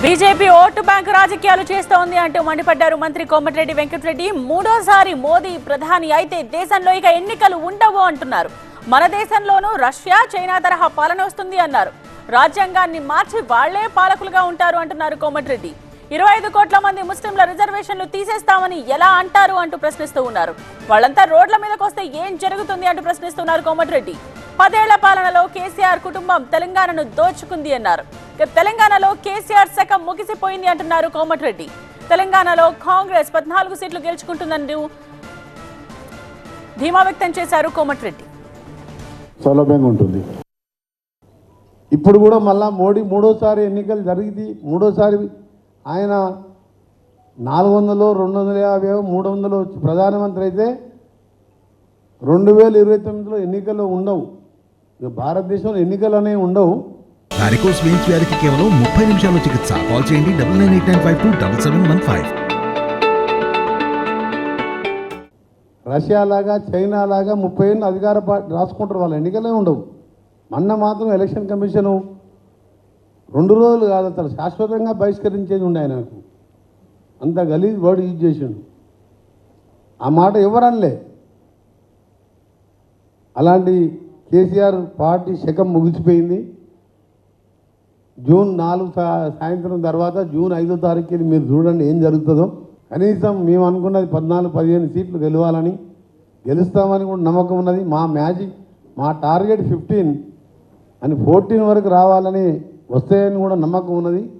BJP vote bank రాజకీయాలు చేస్తోంది అంటూ మండిపడ్డారు మంత్రి కోమటిరెడ్డి వెంకటరెడ్డి. మూడోసారి మోదీ ప్రధాని అయితే దేశంలో ఇక ఎన్నికలు ఉండవు అంటున్నారు. మన దేశంలోనూ రష్యా చైనా తరహా పాలన వస్తుంది అన్నారు. రాజ్యాంగాన్ని మార్చి వాళ్ళే పాలకులుగా ఉంటారు అంటున్నారు కోమటిరెడ్డి. ఇరవై ఐదు కోట్ల మంది ముస్లింల రిజర్వేషన్లు తీసేస్తామని ఎలా అంటారు అంటూ ప్రశ్నిస్తూ ఉన్నారు. వాళ్ళంతా రోడ్ల మీదకి వస్తే ఏం జరుగుతుంది అంటూ ప్రశ్నిస్తున్నారు కోమటిరెడ్డి. పదేళ్ళ పాలనలో కేసీఆర్ కుటుంబం తెలంగాణను దోచుకుంది అన్నారు. తెలంగాణలో కేసీఆర్ శకం ముగిసిపోయింది అంటున్నారు కోమటిరెడ్డి. తెలంగాణలో కాంగ్రెస్ పద్నాలుగు సీట్లు గెలుచుకుంటుందని ధీమా వ్యక్తం చేశారు కోమటిరెడ్డి. సౌలభ్యంగా ఉంటుంది. ఇప్పుడు కూడా మళ్ళా మోడీ మూడోసారి ఎన్నికలు జరిగింది. మూడోసారి ఆయన నాలుగు వందలు రెండు వందల యాభై మూడు వందలు ప్రధానమంత్రి అయితే రెండు వేల ఇరవై తొమ్మిదిలో ఎన్నికలు ఉండవు. ఇక భారతదేశంలో ఎన్నికలు అనేవి ఉండవు. వారికోస్ వెయిన్స్ వ్యాధికి కేవలం ముప్పై నిమిషాల్లో చికిత్స. కాల్ చేయండి double nine eight nine five two double seven one five. Russia లాగా చైనా లాగా ముప్పై ఏళ్ళు అధికార పార్టీ రాసుకుంటారు వాళ్ళు. ఎన్నికలే ఉండవు. మొన్న మాత్రం ఎలక్షన్ కమిషను రెండు రోజులు కాదు అసలు శాశ్వతంగా బహిష్కరించేది ఉండే ఆయనకు అంత గలీజ్ వర్డ్ యూజ్ చేసిండు. ఆ మాట ఎవరనలే. అలాంటి కేసీఆర్ పార్టీ శకం ముగిసిపోయింది. జూన్ నాలుగు సా- సాయంత్రం తర్వాత జూన్ ఐదో తారీఖుకి మీరు చూడండి ఏం జరుగుతుందో. కనీసం మేము అనుకున్నది పద్నాలుగు పదిహేను సీట్లు గెలవాలని గెలుస్తామని కూడా నమ్మకం ఉన్నది. మా మ్యాజిక్ మా టార్గెట్ ఫిఫ్టీన్ అని ఫోర్టీన్ వరకు రావాలని వస్తాయని కూడా నమ్మకం ఉన్నది.